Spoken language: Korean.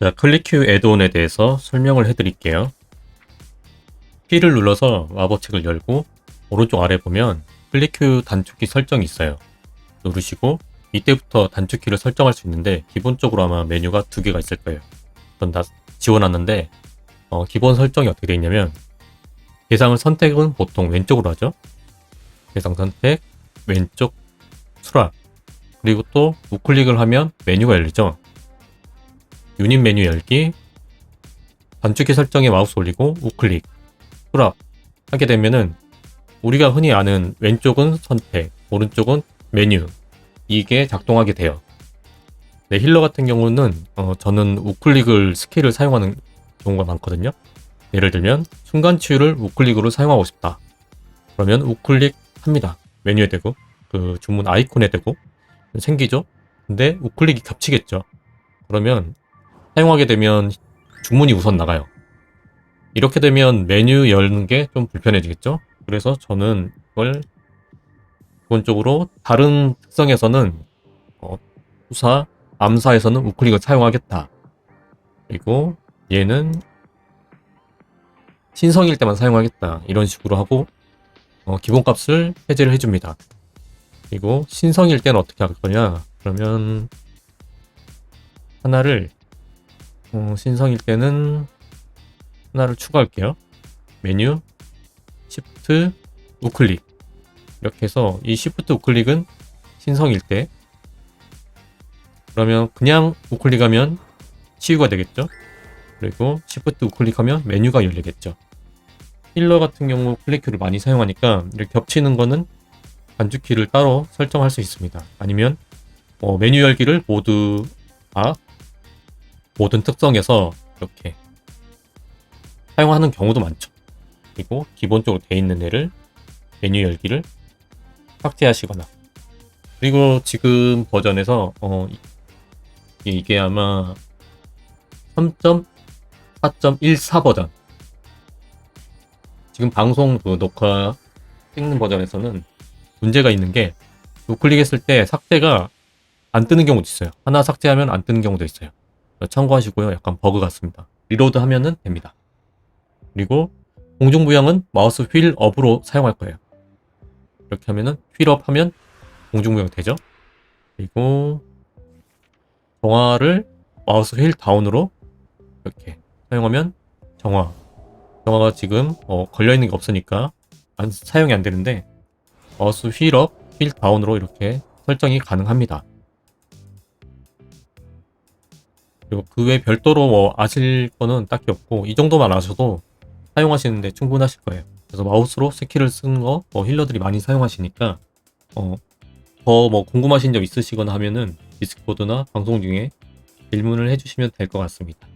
자, 클릭큐 애드온에 대해서 설명을 해드릴게요. P를 눌러서 마법책을 열고 오른쪽 아래 보면 클릭큐 단축키 설정이 있어요. 누르시고 이때부터 단축키를 설정할 수 있는데 기본적으로 아마 메뉴가 두 개가 있을 거예요. 전 다 지워놨는데 어, 기본 설정이 어떻게 되어 있냐면 대상을 선택은 보통 왼쪽으로 하죠. 대상 선택, 왼쪽 수락 그리고 또 우클릭을 하면 메뉴가 열리죠. 유닛 메뉴 열기 단축키 설정에 마우스 올리고 우클릭 수락 하게 되면은 우리가 흔히 아는 왼쪽은 선택, 오른쪽은 메뉴 이게 작동하게 돼요. 네, 힐러 같은 경우는 어, 저는 우클릭을 스킬을 사용하는 경우가 많거든요. 예를 들면 순간 치유를 우클릭으로 사용하고 싶다. 그러면 우클릭 합니다. 메뉴에 대고 그 주문 아이콘에 대고 생기죠. 근데 우클릭이 겹치겠죠. 그러면 사용하게 되면 주문이 우선 나가요. 이렇게 되면 메뉴 열는 게 좀 불편해지겠죠. 그래서 저는 이걸 기본적으로 다른 특성에서는 어, 수사, 암사에서는 우클릭을 사용하겠다. 그리고 얘는 신성일 때만 사용하겠다. 이런 식으로 하고 어, 기본값을 해제를 해줍니다. 그리고 신성일 때는 어떻게 할 거냐? 그러면 하나를 어, 신성일 때는 하나를 추가할게요. 메뉴, 시프트, 우클릭 이렇게 해서 이 시프트 우클릭은 신성일 때 그러면 그냥 우클릭하면 치유가 되겠죠. 그리고 시프트 우클릭하면 메뉴가 열리겠죠. 힐러 같은 경우 클릭키를 많이 사용하니까 이렇게 겹치는 거는 단축키를 따로 설정할 수 있습니다. 아니면 뭐 메뉴 열기를 모두 다 모든 특성에서 이렇게 사용하는 경우도 많죠. 그리고 기본적으로 돼 있는 애를 메뉴 열기를 삭제하시거나 그리고 지금 버전에서 어 이- 이게 아마 3.4.14 버전 지금 방송 그 녹화 찍는 버전에서는 문제가 있는 게 우클릭했을 때 삭제가 안 뜨는 경우도 있어요. 하나 삭제하면 안 뜨는 경우도 있어요. 참고하시고요. 약간 버그 같습니다. 리로드 하면은 됩니다. 그리고 공중부양은 마우스 휠 업으로 사용할 거예요. 이렇게 하면은 휠업 하면 공중부양 되죠. 그리고 정화를 마우스 휠 다운으로 이렇게 사용하면 정화. 정화가 지금 어, 걸려 있는 게 없으니까 안, 사용이 안 되는데 마우스 휠업, 휠 다운으로 이렇게 설정이 가능합니다. 그리고 그 외 별도로 뭐 아실 거는 딱히 없고 이 정도만 아셔도 사용하시는데 충분하실 거예요. 그래서 마우스로 스킬을 쓰는 거 뭐 힐러들이 많이 사용하시니까 어, 더 뭐 궁금하신 점 있으시거나 하면은 디스코드나 방송 중에 질문을 해주시면 될 것 같습니다.